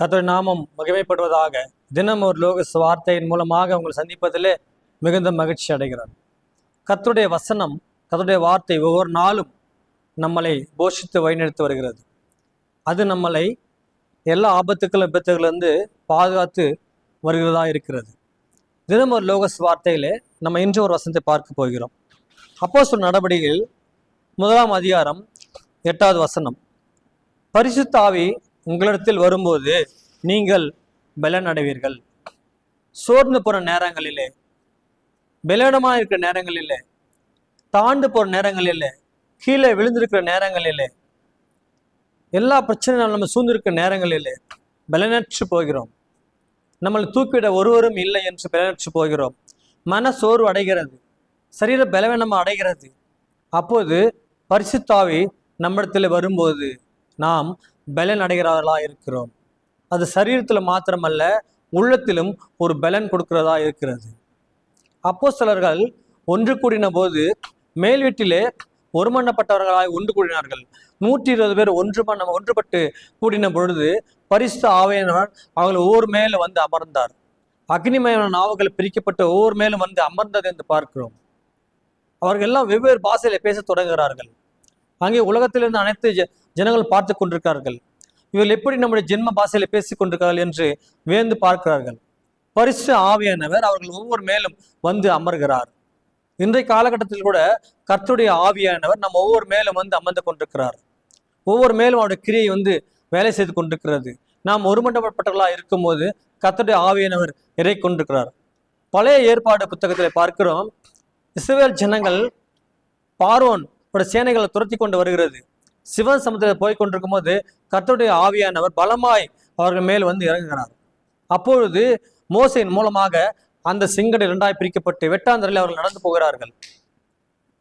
கத்தோட நாமம் மகிமைப்படுவதாக தினம் ஒரு லோக வார்த்தையின் மூலமாக உங்களை சந்திப்பதிலே மிகுந்த மகிழ்ச்சி அடைகிறார். கத்தருடைய வசனம் கத்தருடைய வார்த்தை ஒவ்வொரு நாளும் நம்மளை போஷித்து வழிநடத்தி வருகிறது. அது நம்மளை எல்லா ஆபத்துக்களும் விபத்துகளிலிருந்து பாதுகாத்து வருகிறதா இருக்கிறது. தினம் ஒரு லோகஸ் வார்த்தையிலே நம்ம இன்று ஒரு வசனத்தை பார்க்க போகிறோம். அப்போ சொல் நடவடிக்கையில் முதலாம் அதிகாரம் எட்டாவது வசனம். பரிசுத்தாவி உங்களிடத்தில் வரும்போது நீங்கள் பலன் அடைவீர்கள் சோர்ந்து போற நேரங்களிலே பலனமாக இருக்கிற நேரங்களிலே தாண்டு போற நேரங்களிலே கீழே விழுந்திருக்கிற நேரங்களிலே எல்லா பிரச்சனைகளும் நம்ம சூழ்ந்திருக்கிற நேரங்களிலே பலனற்று போகிறோம். நம்மளை தூக்கிவிட ஒருவரும் இல்லை என்று பலனற்று போகிறோம். மன சோர்வு அடைகிறது. சரீர பலவீனம் அடைகிறது. அப்போது பரிசுத்தாவி நம்மிடத்தில் வரும்போது நாம் பலன் அடைகிறவர்களா இருக்கிறோம். அது சரீரத்தில் மாத்திரமல்ல உள்ளத்திலும் ஒரு பலன் கொடுக்கிறதா இருக்கிறது. அப்போ சிலர்கள் ஒன்று கூடின போது மேல் வீட்டிலே ஒருமண்ணப்பட்டவர்களாய் ஒன்று கூடினார்கள். நூற்றி இருபது பேர் ஒன்று மண்ண ஒன்றுபட்டு கூடின பொழுது பரிசு ஆவையினர் அவர்கள் ஒவ்வொரு மேலும் வந்து அமர்ந்தார். அக்னிமயமான நாவுகள் பிரிக்கப்பட்டு ஒவ்வொரு மேலும் வந்து அமர்ந்தது என்று பார்க்கிறோம். அவர்கள் எல்லாம் வெவ்வேறு பாஷையில பேசத் தொடங்குகிறார்கள். அங்கே உலகத்திலிருந்து அனைத்து ஜனங்கள் பார்த்து கொண்டிருக்கிறார்கள். இவர்கள் எப்படி நம்முடைய ஜென்ம பாஷையில் பேசிக் கொண்டிருக்கிறார்கள் என்று வியந்து பார்க்கிறார்கள். பரிசு ஆவியானவர் அவர்கள் ஒவ்வொரு மேலும் வந்து அமர்கிறார். இன்றைய காலகட்டத்தில் கூட கர்த்துடைய ஆவியானவர் நம்ம ஒவ்வொரு மேலும் வந்து அமர்ந்து கொண்டிருக்கிறார். ஒவ்வொரு மேலும் அவருடைய கிரியை வந்து வேலை செய்து கொண்டிருக்கிறது. நாம் ஒருமண்டப்பட்டவர்களா இருக்கும்போது கர்த்தருடைய ஆவியானவர் இறை கொண்டிருக்கிறார். பழைய ஏற்பாடு புத்தகத்தில் பார்க்கிறோம். இஸ்ரேல் ஜனங்கள் பார்வோன் சேனைகளை துரத்தி கொண்டு வருகிறது. சிவன் சமுத்திரத்தில் போய் கொண்டிருக்கும் போது கர்த்தருடைய ஆவியானவர் பலமாய் அவர்கள் மேல் வந்து இறங்குகிறார். அப்பொழுது மோசையின் மூலமாக அந்த சிங்கடை இரண்டாய் பிரிக்கப்பட்டு வெட்டாந்தரில் அவர்கள் நடந்து போகிறார்கள்.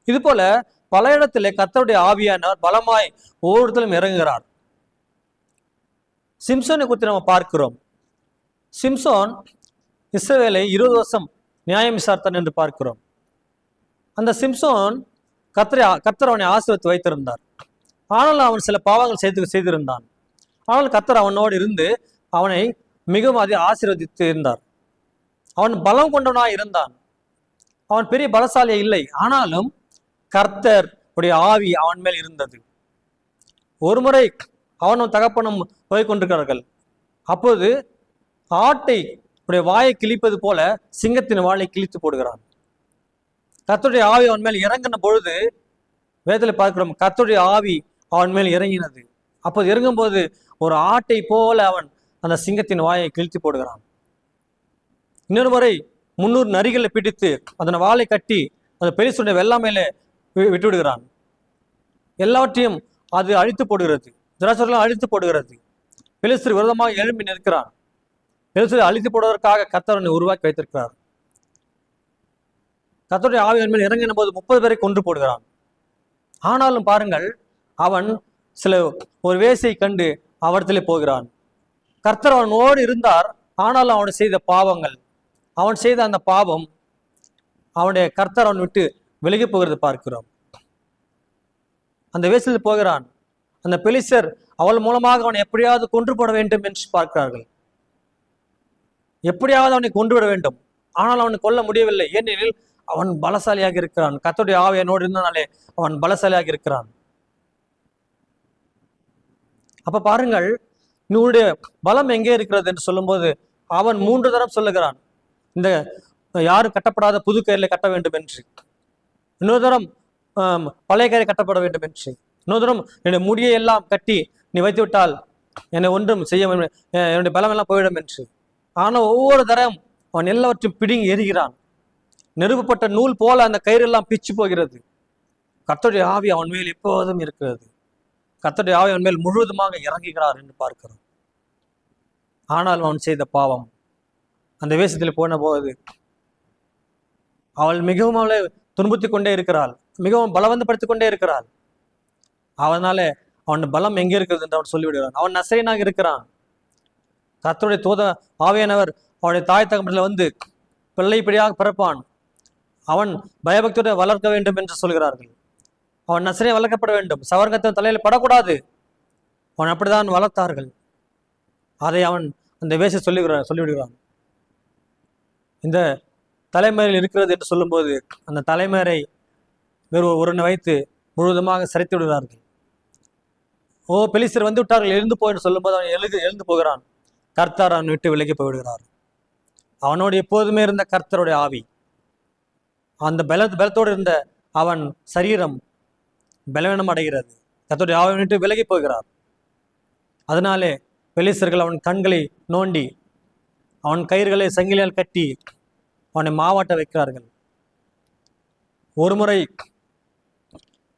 இது போல பல இடத்துல கர்த்தருடைய ஆவியானவர் பலமாய் ஒவ்வொருத்தரும் இறங்குகிறார். சிம்சோனை குறித்து நம்ம பார்க்கிறோம். சிம்சோன் இஸ்ரவேலை இருபது வருஷம் நியாயம் விசாரித்தான் என்று பார்க்கிறோம். அந்த சிம்சோன் கத்தரை கத்தர் அவனை ஆசிரியத்து வைத்திருந்தார். ஆனால் அவன் சில பாவங்கள் செய்து செய்திருந்தான். ஆனால் கத்தர் அவனோடு இருந்து அவனை மிகவும் அதிக ஆசீர்வதித்து இருந்தார். அவன் பலம் கொண்டவனாய் இருந்தான். அவன் பெரிய பலசாலியா இல்லை. ஆனாலும் கர்த்தர் உடைய ஆவி அவன் மேல் இருந்தது. ஒருமுறை அவனும் தகப்பனும் போய் கொண்டிருக்கிறார்கள். அப்போது ஆட்டை உடைய வாயை கிழிப்பது போல சிங்கத்தின் வாளை கிழித்து போடுகிறான். கத்துடைய ஆவி அவன் மேல் இறங்கின பொழுது வேதத்தில் பார்க்கிறோம் கத்துடைய ஆவி அவன் மேல் இறங்கினது. அப்போது இறங்கும்போது ஒரு ஆட்டை போல அவன் அந்த சிங்கத்தின் வாயை கிழித்து போடுகிறான். இன்னொரு முறை முன்னூறு நரிகளை பிடித்து அதன் வாளை கட்டி அந்த பெரிசுடைய வெள்ளாமையில வி- விட்டு விடுகிறான் எல்லாவற்றையும் அது அழித்து போடுகிறது. திராட்சைலாம் அழித்து போடுகிறது. பெலிஸ்தர் விரோதமாக எழும்பி நிற்கிறான். பெருசு அழித்து போடுவதற்காக கத்தரனை உருவாக்கி வைத்திருக்கிறார். கத்தருடைய ஆவியின் மேல் இறங்கின போது முப்பது பேரை கொன்று போடுகிறான். ஆனாலும் பாருங்கள் அவன் சில ஒரு வேசை கண்டு அவடத்திலே போகிறான். கர்த்தர் அவனோடு இருந்தார் ஆனாலும் அவன் செய்த பாவங்கள் அவன் செய்த அந்த பாவம் அவனுடைய கர்த்தர் அவன் விட்டு விலகி போகிறது பார்க்கிறோம். அந்த வேசில் போகிறான். அந்த பெலிசர் அவள் மூலமாக அவனை எப்படியாவது கொன்று போட வேண்டும் என்று பார்க்கிறார்கள். எப்படியாவது அவனை கொன்று விட வேண்டும். ஆனால் அவனை கொல்ல முடியவில்லை. ஏனெனில் அவன் பலசாலியாக இருக்கிறான். கத்தோடைய ஆவி என்னோடு இருந்தனாலே அவன் பலசாலியாக இருக்கிறான். அப்ப பாருங்கள் உன்னுடைய பலம் எங்கே இருக்கிறது என்று சொல்லும்போது அவன் மூன்று தரம் சொல்லுகிறான். இந்த யாரும் கட்டப்படாத புது கயிறிலே கட்ட வேண்டும் என்று இன்னொரு தரம் பழைய கயிறு கட்டப்பட வேண்டும் என்று இன்னொரு தரம் என்னுடைய முடியை எல்லாம் கட்டி நீ வைத்து விட்டால் என்னை ஒன்றும் செய்ய வேண்டும், என்னுடைய பலம் எல்லாம் போயிடும் என்று. ஆனால் ஒவ்வொரு தரம் அவன் எல்லாவற்றையும் பிடுங்கி எறிகிறான். நிறுவப்பட்ட நூல் போல அந்த கயிறு எல்லாம் பிச்சு போகிறது. கத்தோடைய ஆவி அவன் மேல் எப்போதும் இருக்கிறது. கத்தோடைய ஆவி அவன் மேல் முழுவதுமாக இறங்குகிறார் என்று பார்க்கிறோம். ஆனால் அவன் செய்த பாவம். அந்த வேஷத்தில் போன போது அவள் மிகவும் அவளை துன்புத்தி கொண்டே இருக்கிறாள். மிகவும் பலவந்தப்படுத்திக் கொண்டே இருக்கிறாள். அவனால அவன் பலம் எங்கே இருக்கிறது என்று அவன் சொல்லிவிடுகிறான். அவன் நசையனாக இருக்கிறான். கத்தருடைய தூத ஆவியானவர் அவனுடைய தாய் தகப்பனில் வந்து பிள்ளைப்படியாக பிறப்பான். அவன் பயபக்தியுடன் வளர்க்க வேண்டும் என்று சொல்கிறார்கள். அவன் நசரே வளர்க்கப்பட வேண்டும். சவர்க்கத்தின் தலையில் படக்கூடாது. அவன் அப்படிதான் வளர்த்தார்கள். அதை அவன் அந்த வேசி சொல்லுகிறான் சொல்லிவிடுகிறான். இந்த தலைமையில் இருக்கிறது என்று சொல்லும்போது அந்த தலைமையரை வேறு ஒருவனை வைத்து முழுவதுமாக சரித்து விடுகிறார்கள். ஓ பெலிசர் வந்து விட்டார்கள். எழுந்து போய் என்று சொல்லும்போது அவன் எழுது எழுந்து போகிறான். கர்த்தார் அவன் விட்டு விலகி போய்விடுகிறார். அவனோடு எப்போதுமே இருந்த கர்த்தருடைய ஆவி. அந்த பல பலத்தோடு இருந்த அவன் சரீரம் பலவீனம் அடைகிறது. கர்த்தருடைய ஆவி விலகி போகிறார். அதனாலே பெலிசர்கள் அவன் கண்களை நோண்டி அவன் கயிறுகளை சங்கிலியால் கட்டி அவனை மாவாட்ட வைக்கிறார்கள். ஒருமுறை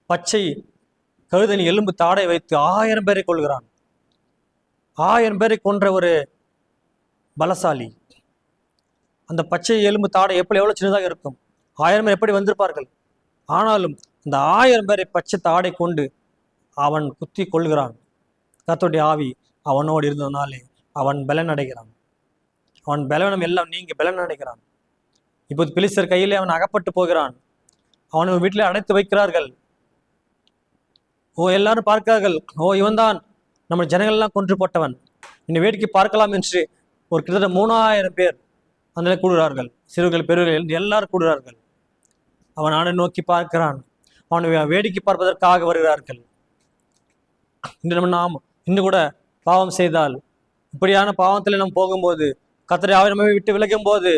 பச்சை கழுதனி எலும்பு தாடை வைத்து ஆயிரம் பேரை கொள்கிறான் ஆயிரம் பேரை கொன்ற ஒரு பலசாலி. அந்த பச்சை எலும்பு தாடை எப்படி எவ்வளோ சின்னதாக இருக்கும்? ஆயிரம் பேர் எப்படி வந்திருப்பார்கள்? ஆனாலும் இந்த ஆயிரம் பேரை பச்சை தாடை கொண்டு அவன் குத்தி கொள்கிறான். கத்தோடைய ஆவி அவனோடு இருந்ததுனாலே அவன் பலன் அடைகிறான். அவன் பலவனம் எல்லாம் நீங்க பலன் அடைகிறான். இப்போது பிலிசர் கையிலே அவன் அகப்பட்டு போகிறான். அவனை வீட்டில் அடைத்து வைக்கிறார்கள். ஓ எல்லாரும் பார்க்கிறார்கள். ஓ இவன்தான். நம்ம ஜனங்கள்லாம் கொன்று போட்டவன். இன்னை வேடிக்கை பார்க்கலாம் என்று ஒரு கிட்டத்தட்ட மூணாயிரம் பேர் அதில் கூடுகிறார்கள். சிறுவர்கள் பெருவர்கள் எல்லாரும் கூடுகிறார்கள். அவன் ஆண்டை நோக்கி பார்க்கிறான். அவனை வேடிக்கை பார்ப்பதற்காக வருகிறார்கள். இன்று நம்ம நாம் இன்னும் கூட பாவம் செய்தால் இப்படியான பாவத்தில் நாம் போகும்போது கத்தரை அவர் விட்டு விலகும் போது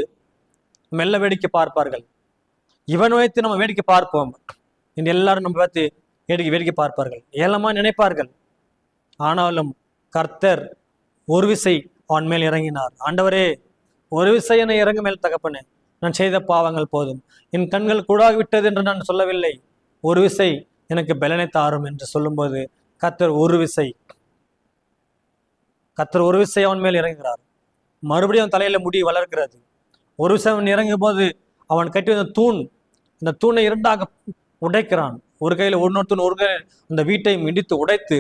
மெல்ல வேடிக்கை பார்ப்பார்கள். இவன் வைத்து நம்ம வேடிக்கை பார்ப்போம். இன்று எல்லாரும் நம்ம பார்த்து வேடிக்கை வேடிக்கை பார்ப்பார்கள். ஏளமா நினைப்பார்கள். ஆனாலும் கர்த்தர் ஒரு விசை அவன் மேல் இறங்கினார். ஆண்டவரே ஒரு விசை என இறங்கு மேல் தகப்பனே. நான் செய்த பாவங்கள் போதும். என் கண்கள் கூடாகி விட்டது என்று நான் சொல்லவில்லை. ஒரு விசை எனக்கு பலனை தாரும் என்று சொல்லும்போது கத்தர் ஒரு விசை. கத்தர் ஒரு விசை அவன் மேல் இறங்குகிறார். மறுபடியும் அவன் தலையில முடி வளர்க்கிறது ஒரு விசை அவன் இறங்கும் போது அவன் கட்டி வந்த தூண் இந்த தூணை இரண்டாக உடைக்கிறான். ஒரு கையில் ஒன்னொரு தூண் ஒரு கையில் அந்த வீட்டையும் இடித்து உடைத்து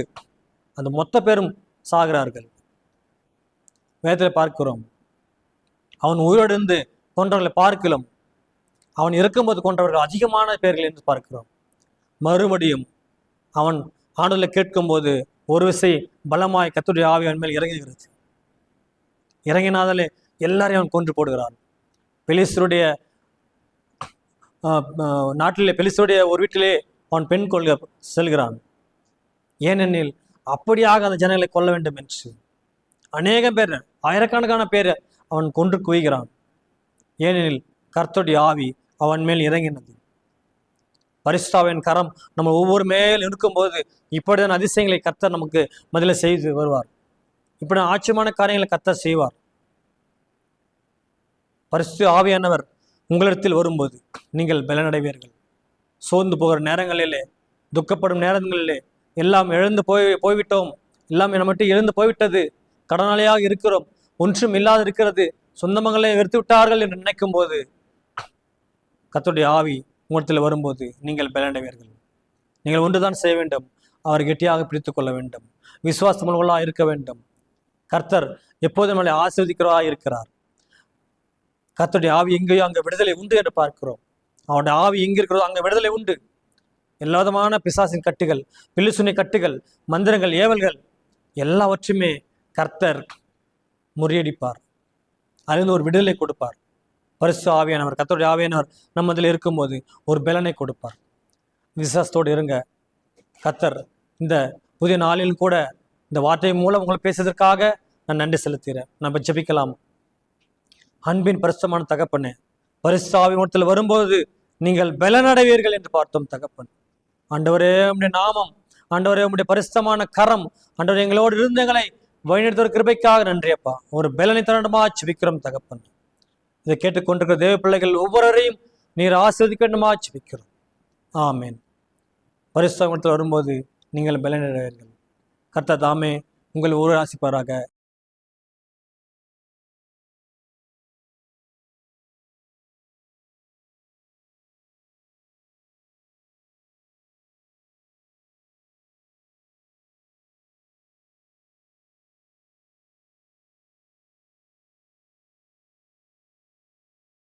அந்த மொத்த பேரும் சாகிறார்கள். வேதத்தில் பார்க்கிறோம். அவன் உயிரோடு இருந்து கொன்றவர்களை பார்க்கலாம். அவன் இருக்கும்போது கொன்றவர்கள் அதிகமான பேர்கள் என்று பார்க்கிறோம். மறுபடியும் அவன் ஆண்டுல கேட்கும்போது ஒரு விசை பலமாய் கத்துடைய ஆவி அவன் மேல் இறங்குகிறது. இறங்கினாதாலே எல்லாரையும் அவன் கொன்று போடுகிறான். பெலிசருடைய நாட்டிலே பெலிசருடைய ஒரு வீட்டிலே அவன் பெண் கொள்க செல்கிறான். ஏனெனில் அப்படியாக அந்த ஜனங்களை கொல்ல வேண்டும் என்று. அநேக பேர் ஆயிரக்கணக்கான பேர் அவன் கொன்று குவிகிறான். ஏனெனில் கர்த்தருடைய ஆவி அவன் மேல் இறங்கினது. பரிசுத்தாவின் கரம் நம்ம ஒவ்வொரு மேல் இருக்கும்போது இப்படிதான் அதிசயங்களை கர்த்தர் நமக்கு முதல்ல செய்து வருவார். இப்படி ஆச்சரியமான காரியங்களை கர்த்தர் செய்வார். பரிசு ஆவியானவர் உங்களிடத்தில் வரும்போது நீங்கள் பலனடைவீர்கள். சோர்ந்து போகிற நேரங்களிலே துக்கப்படும் நேரங்களிலே எல்லாம் எழுந்து போய் போய்விட்டோம். எல்லாம் நம்மட்டு எழுந்து போய்விட்டது. கடனாளியாக இருக்கிறோம். ஒன்றும் இல்லாது இருக்கிறது சொந்தமங்களை வெறுத்து விட்டார்கள் என்று நினைக்கும் போது கத்துடைய ஆவி உங்களிடத்தில் வரும்போது நீங்கள் பலனடைவீர்கள். நீங்கள் ஒன்றுதான் செய்ய வேண்டும் அவர் கெட்டியாக பிடித்து கொள்ள வேண்டும் விசுவாசமுள்ளவர்களாக இருக்க வேண்டும். கர்த்தர் எப்போதும் நம்மளை ஆசீர்வதிக்கிறவராக இருக்கிறார். கர்த்தருடைய ஆவி எங்கேயோ அங்கே விடுதலை உண்டு என்று பார்க்கிறோம். அவனுடைய ஆவி எங்கே இருக்கிறதோ அங்கே விடுதலை உண்டு. எல்லா விதமான பிசாசின் கட்டுகள் பில்லுசுனை கட்டுகள் மந்திரங்கள் ஏவல்கள் எல்லாவற்றையுமே கர்த்தர் முறியடிப்பார். அதிலிருந்து ஒரு விடுதலை கொடுப்பார். பரிசு ஆவியானவர் கத்தோடைய ஆவியானவர் நம்ம இதில் இருக்கும்போது ஒரு பலனை கொடுப்பார். விசுவாசத்தோடு இருங்க. கத்தர் இந்த புதிய நாளில் கூட இந்த வார்த்தை மூலம் உங்களை பேசுவதற்காக நான் நன்றி செலுத்துகிறேன். நம்ம ஜெபிக்கலாம். அன்பின் பரிசுத்தமான பரிசு ஆவி மூலத்தில் வரும்போது நீங்கள் பலனடைவீர்கள் என்று பார்த்தோம் தகப்பன். ஆண்டவரே உடைய நாமம் ஆண்டவரே உடைய பரிசுத்தமான கரம் ஆண்டவர் எங்களோடு இருந்தங்களை வழிநடத்த கிருபைக்காக நன்றி அப்பா ஒரு பலனை தரணுமா? ஜெபிக்கிறோம் தகப்பன். இதை கேட்டுக்கொண்டிருக்கிற தேவ பிள்ளைகள் ஒவ்வொருவரையும் நீர் ஆஸ்வதிக்கணுமா ஜெபிக்கிறோம் ஆமேன். பரிசுத்தமத்தில் வரும்போது நீங்கள் பலனடைவீர்கள் கர்த்தா தாமே உங்கள் ஒரு ஆசிப்பாராக.